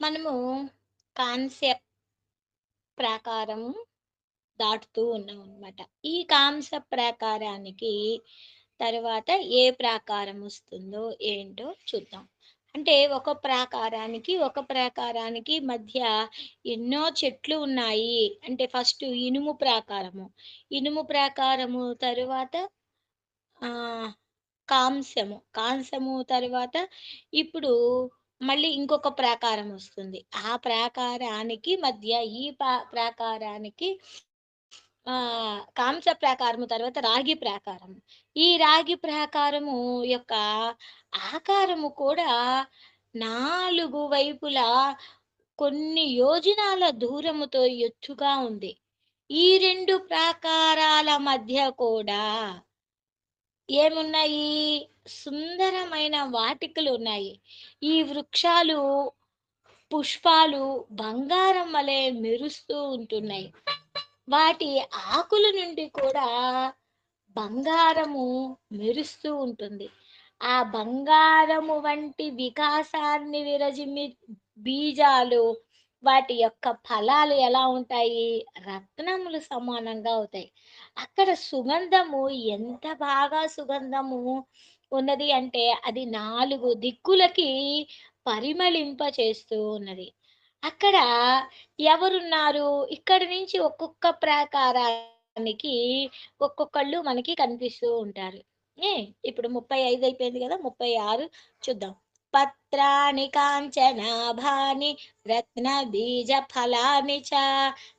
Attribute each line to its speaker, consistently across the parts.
Speaker 1: మనము కాన్సెప్ట్ ప్రకారం దాటుతూ ఉన్నాం అనమాట. ఈ కాన్సెప్ట్ ప్రాకారానికి తర్వాత ఏ ప్రాకారం వస్తుందో ఏంటో చూద్దాం. అంటే ఒక ప్రాకారానికి, ఒక ప్రాకారానికి మధ్య ఎన్నో చెట్లు ఉన్నాయి. అంటే ఫస్ట్ ఇనుము ప్రాకారము. ఇనుము ప్రాకారము తరువాత కాంసము కాంస్యము. కాంస్యము తరువాత ఇప్పుడు మళ్ళీ ఇంకొక ప్రాకారం వస్తుంది. ఆ ప్రాకారానికి మధ్య ఈ ప్రాకారానికి ఆ కాంస ప్రాకారము తర్వాత రాగి ప్రాకారం ఈ రాగి ప్రాకారము యొక్క ఆకారము కూడా నాలుగు వైపులా కొన్ని యోజనాల దూరముతో ఎత్తుగా ఉంది. ఈ రెండు ప్రాకారాల మధ్య కూడా ఏమున్నాయి? సుందరమైన వాటికలు ఉన్నాయి ఈ వృక్షాలు, పుష్పాలు బంగారం వలె మెరుస్తూ ఉంటున్నాయి. వాటి ఆకుల నుండి కూడా బంగారము మెరుస్తూ ఉంటుంది. ఆ బంగారము వంటి వికాసాన్ని విరజిమ్మి బీజాలు వాటి యొక్క ఫలాలు ఎలా ఉంటాయి? రత్నములు సమానంగా అవుతాయి. అక్కడ సుగంధము ఎంత బాగా సుగంధము ఉన్నది అంటే అది నాలుగు దిక్కులకి పరిమళింప చేస్తూ ఉన్నది. అక్కడ ఎవరున్నారు? ఇక్కడి నుంచి ఒక్కొక్క ప్రాకారానికి ఒక్కొక్కళ్ళు మనకి కనిపిస్తూ ఉంటారు. ఏ ఇప్పుడు 35 అయిపోయింది కదా ముప్పై ఆరు చూద్దాం. పత్రాణి కాంచనాభాని రత్నబీజఫలాని చ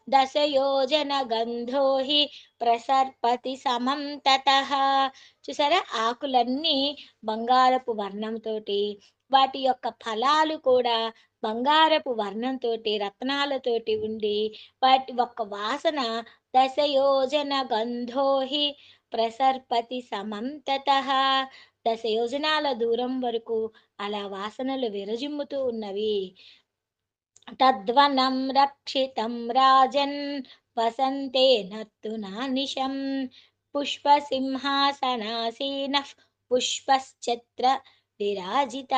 Speaker 1: దశయోజన గంధో హి ప్రసర్పతి సమం తత చూసారా? ఆకులన్నీ బంగారపు వర్ణంతోటి, వాటి యొక్క ఫలాలు కూడా బంగారపు వర్ణంతో రత్నాలతోటి ఉండి, వాటి ఒక్క వాసన దశయోజన గంధోహి ప్రసర్పతి సమంతత దశ యోజనాల దూరం వరకు అలా వాసనలు విరజిమ్ముతూ ఉన్నవి. తద్వనం రక్షితం రాజన్ వసంతే వసంతేనర్తునా నిశం పుష్పసింహాసనాసీన పుష్పశ్చత్ర విరాజిత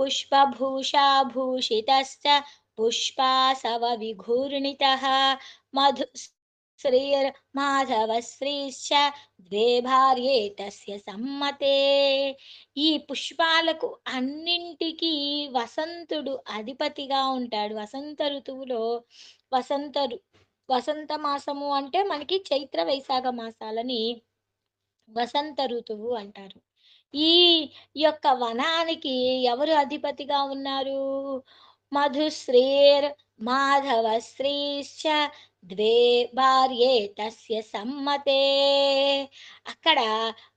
Speaker 1: పుష్పభూషాభూషిత పుష్పాసవ విఘూర్ణిత మధు శ్రీర్మాధవశ్రీశ్చ ద్వే భార్యే తస్య సమ్మతే. ఈ పుష్పాలకు అన్నింటికీ వసంతుడు అధిపతిగా ఉంటాడు. వసంత ఋతువులో వసంత ఋ వసంత మాసము అంటే మనకి చైత్ర, వైశాఖ మాసాలని వసంత ఋతువు అంటారు. ఈ యొక్క వనానికి ఎవరు అధిపతిగా ఉన్నారు? మధుశ్రీర్ మాధవశ్రీశ్చ ద్వే భార్యే తస్య సమ్మతే. అక్కడ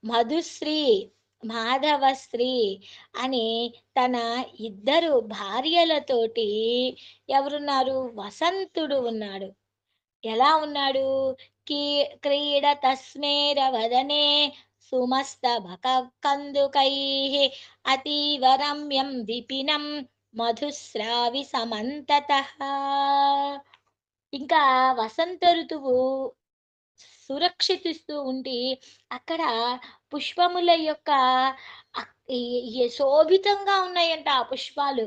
Speaker 1: మధుశ్రీ, మాధవశ్రీ అని తన ఇద్దరు భార్యలతోటి ఎవరున్నారు? వసంతుడు ఉన్నాడు. ఎలా ఉన్నాడు? కీ క్రీడతస్మేరవదనే సుమస్తబక కందుకైః అతీవ రమ్యం విపినం మధుశ్రావి సమంతత ఇంకా వసంత ఋతువు సురక్షితిస్తూ ఉండి అక్కడ పుష్పముల యొక్క శోభితంగా ఉన్నాయంట ఆ పుష్పాలు.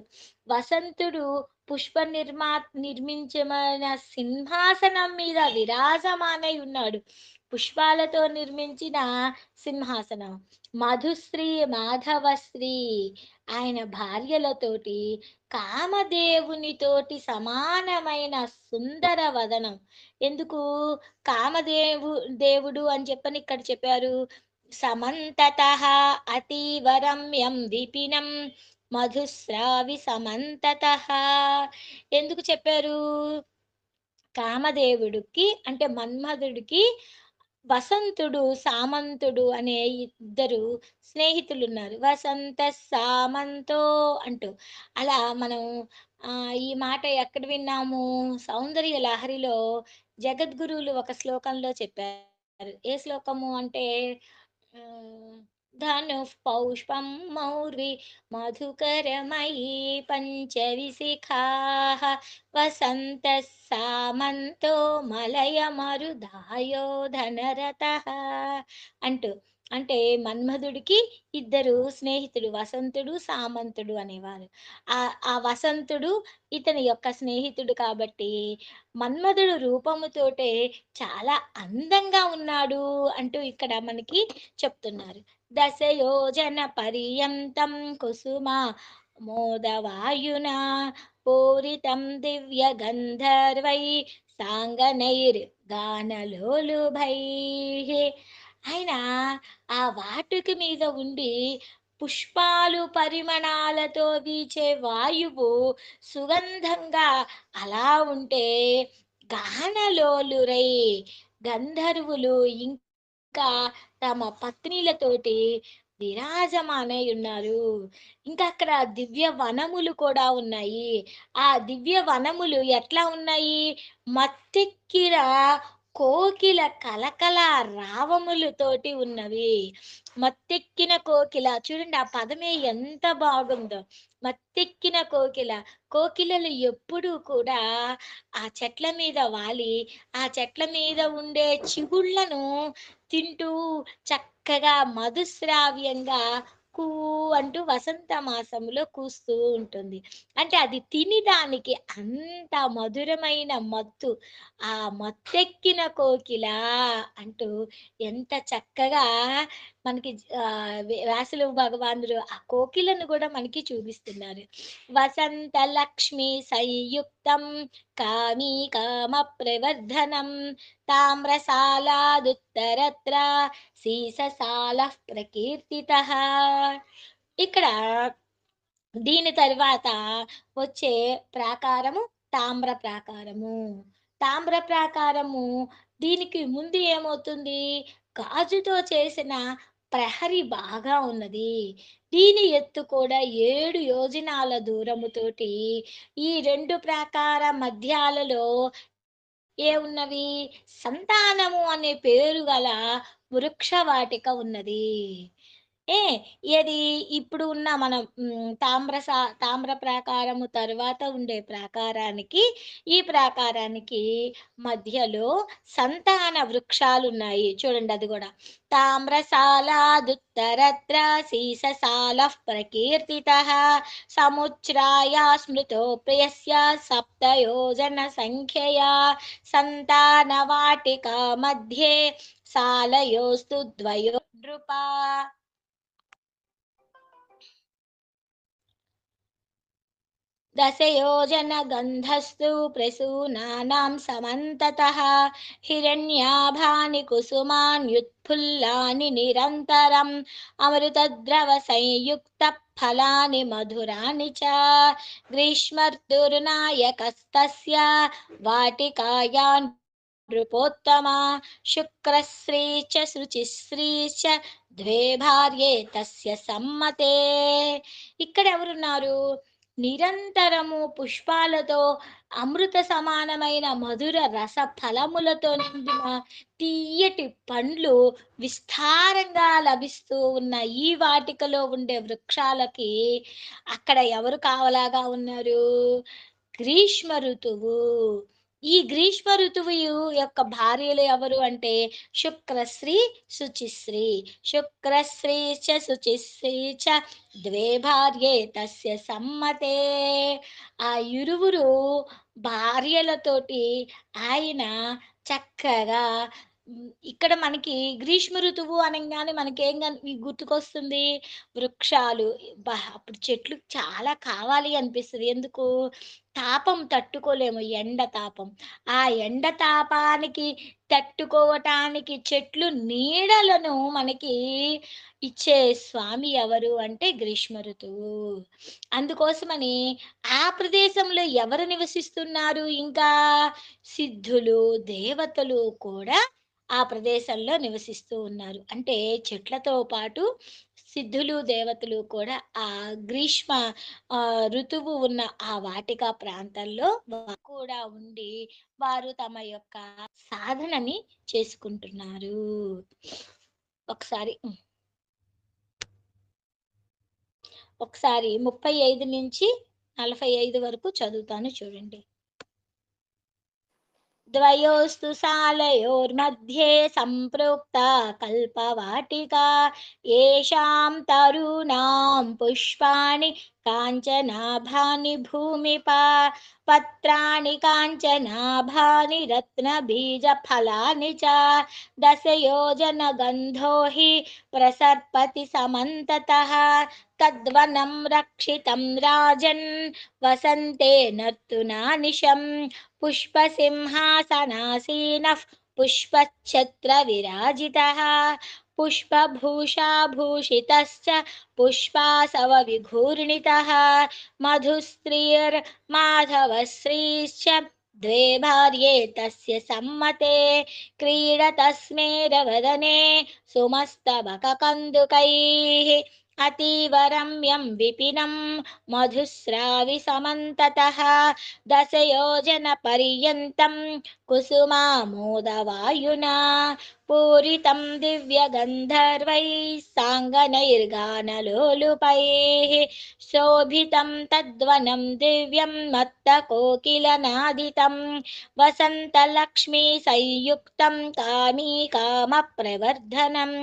Speaker 1: వసంతుడు పుష్ప నిర్మా నిర్మించమైన సింహాసనం మీద విరాజమానై ఉన్నాడు. పుష్పాలతో నిర్మించిన సింహాసనం. మధుశ్రీ, మాధవశ్రీ ఆయన భార్యలతోటి కామదేవునితోటి సమానమైన సుందర వదనం. ఎందుకు కామదేవు దేవుడు అని చెప్పని ఇక్కడ చెప్పారు. సమంతత అతీవరమ్యం విపినం మధుస్రావి సమంతత ఎందుకు చెప్పారు? కామదేవుడికి అంటే మన్మధుడికి వసంతుడు, సామంతుడు అనే ఇద్దరు స్నేహితులు ఉన్నారు వసంత సామంతో అంటూ. అలా మనం ఈ మాట ఎక్కడ విన్నాము? సౌందర్య లహరిలో జగద్గురువులు ఒక శ్లోకంలో చెప్పారు. ఏ శ్లోకము అంటే ఆహ్, పౌష్పం మౌర్వి మధుకరమయీ పంచవిశిఖాః వసంత సామంతో మలయమరుదాయో అంటూ అంటే మన్మధుడికి ఇద్దరు స్నేహితుడు వసంతుడు, సామంతుడు అనేవారు. ఆ ఆ వసంతుడు ఇతని యొక్క స్నేహితుడు కాబట్టి మన్మధుడు రూపముతోటే చాలా అందంగా ఉన్నాడు అంటూ ఇక్కడ మనకి చెప్తున్నారు. దశయోజన పర్యంతం కుసుమ మోదవాయునా పూరితం దివ్య గంధర్వై సాంగనైర్ గానలోలుభై ఆయన ఆ వాటికి మీద ఉండి పుష్పాలు పరిమణాలతో వీచే వాయువు సుగంధంగా అలా ఉంటే గానలోలురై గంధర్వులు ఇంకా ఇంకా తమ పత్నిలతోటి విరాజమానై ఉన్నారు ఇంకా అక్కడ దివ్య వనములు కూడా ఉన్నాయి. ఆ దివ్య వనములు ఎట్లా ఉన్నాయి? మత్తెక్కిర కోకిల కలకల రావములతోటి ఉన్నవి. మత్తెక్కిన కోకిల చూడండి ఆ పదమే ఎంత బాగుందో. మత్తెక్కిన కోకిల కోకిలలు ఎప్పుడూ కూడా ఆ చెట్ల మీద వాలి ఆ చెట్ల మీద ఉండే చిగుళ్ళను తింటూ చక్కగా మధుశ్రావ్యంగా కూ అంటూ వసంత మాసంలో కూస్తూ ఉంటుంది. అంటే అది తినడానికి అంత మధురమైన మత్తు ఆ మత్తెక్కిన కోకిల అంటూ ఎంత చక్కగా మనకి వ్యాసులు భగవానుడు ఆ కోకిలను కూడా మనకి చూపిస్తున్నారు. వసంత లక్ష్మి సంయుక్తం కామీ కామ ప్రవర్ధనం తామ్రశాలాదుత్తరత్ర సీససాల ప్రకీర్తిత. ఇక్కడ దీని తర్వాత వచ్చే ప్రాకారము తామ్ర ప్రాకారము. తామ్ర ప్రాకారము దీనికి ముందు ఏమవుతుంది? గాజుతో చేసిన ప్రహరీ బాగా ఉన్నది. దీని ఎత్తు కూడా ఏడు యోజనాల దూరముతోటి ఈ రెండు ప్రాకార మధ్యాలలో ఏ ఉన్నవి? సంతానము అనే పేరు గల వృక్షవాటిక ఉన్నది. ఏ ఏది? ఇప్పుడు ఉన్న మనం తామ్ర సా తామ్ర ప్రాకారము తర్వాత ఉండే ప్రాకారానికి ఈ ప్రాకారానికి మధ్యలో సంతాన వృక్షాలు ఉన్నాయి చూడండి అది కూడా. తామ్రశాలాదుత్తరత్ర శీససాల ప్రకీర్తిత సముచ్రాయ స్మృతో ప్రియస్య సప్తయోజన సంఖ్యయా సంతానవాటికా మధ్యే సాలయోస్తు ద్వయో నృపా దశయోజన గంధస్తు ప్రసూనానాం సమంతతః. హిరణ్యాభాని కుసుమాన్యుత్ఫుల్లాని నిరంతరం. అమృతద్రవ సంయుక్త ఫలాని మధురాని చ. గ్రీష్మర్దుర్నాయకస్తస్య వాటికాయాన్ నృపోత్తమ శుక్రశ్రీ చ శుచిశ్రీ చ ద్వే భార్యే తస్య సమ్మతే. ఇక్కడ ఎవరున్నారు? నిరంతరము పుష్పాలతో అమృత సమానమైన మధుర రస ఫలములతో నిండిన తీయటి పండ్లు విస్తారంగా లభిస్తూ ఉన్న ఈ వాటికలో ఉండే వృక్షాలకి అక్కడ ఎవరు కావలాగా ఉన్నారు? గ్రీష్మ ఋతువు. ఈ గ్రీష్మ ఋతువు యొక్క భార్యలు ఎవరు అంటే శుక్రశ్రీ శుచిశ్రీ. శుక్రశ్రీ చ శుచిశ్రీ చ. ద్వే భార్యే తస్య సమ్మతే. ఆ ఇరువురు భార్యలతోటి ఆయన చక్కగా ఇక్కడ మనకి గ్రీష్మ ఋతువు అనగానే మనకి ఏం గుర్తుకొస్తుంది? వృక్షాలు. అప్పుడు చెట్లు చాలా కావాలి అనిపిస్తుంది. ఎందుకు? తాపం తట్టుకోలేము ఎండ తాపం. ఆ ఎండ తాపానికి తట్టుకోవటానికి చెట్లు నీడలను మనకి ఇచ్చే స్వామి ఎవరు అంటే గ్రీష్మ ఋతువు. అందుకోసమని ఆ ప్రదేశంలో ఎవరు నివసిస్తున్నారు? ఇంకా సిద్ధులు దేవతలు కూడా ఆ ప్రదేశంలో నివసిస్తూ ఉన్నారు. అంటే చెట్లతో పాటు సిద్ధులు దేవతలు కూడా ఆ గ్రీష్మ ఆ ఋతువు ఉన్న ఆ వాటిక ప్రాంతాల్లో కూడా ఉండి వారు తమ యొక్క సాధనని చేసుకుంటున్నారు. ఒకసారి ఒకసారి ముప్పై ఐదు నుంచి నలభై ఐదు వరకు చదువుతాను చూడండి. द्वयोस्तु सालयोर्मध्ये सम्पृक्ता कल्पवाटिका येषां तरूणां पुष्पाणि, काञ्चनाभानि भूमिपा, पत्राणि, काञ्चनाभानि, रत्नबीजफलानि च, दशयोजनगन्धो हि प्रसर्पति समन्ततः तद्वनं रक्षितं राजन्, वसन्ते नर्तुनानिशं पुष्पसिंहासनासीनः पुष्पच्छत्रविराजितः पुष्पभूषाभूषितश्च पुष्पासवविघूर्णितः मधुस्त्रियर्माधवश्रीश्च द्वे भार्ये तस्य सम्मते क्रीडतस्मेरवदने सुमस्तबककन्दुकैः अतीव रम्यं विपिनं मधुस्राविसमन्ततः दशयोजनपर्यन्तं कुसुमामोदवायुना पूरितं दिव्यगन्धर्वैः साङ्गनैर्गानलोलुपैः शोभितं तद्वनं दिव्यं मत्तकोकिलनादितं वसन्तलक्ष्मीसंयुक्तं कामी कामप्रवर्धनं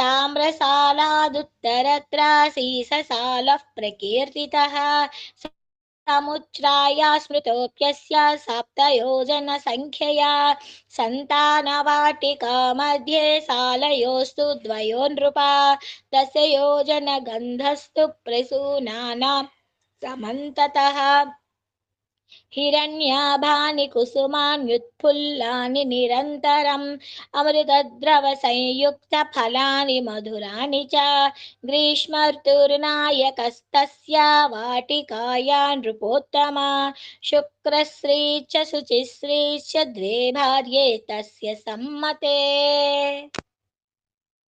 Speaker 1: ताम्रसालादुत्तरत्रासीससालः प्रकीर्तितः समुच्राया स्मृतोऽप्यस्य सप्तयोजनसङ्ख्यया सन्तानवाटिका मध्ये सालयोस्तु द्वयो नृपा दशयोजनगन्धस्तु प्रसूनानां समन्ततः హిరణ్యాభాని కుసుమాన్యుత్ఫుల్లాని నిరంతరం అమృతద్రవ సంయుక్త ఫలాని మధురాని చ గ్రీష్మర్తుర్నాయకస్తస్యా వాటికాయా నృపోత్తమ శుక్రశ్రీ చ శుచిశ్రీ చ ద్వే భార్యే తస్య సమ్మతే.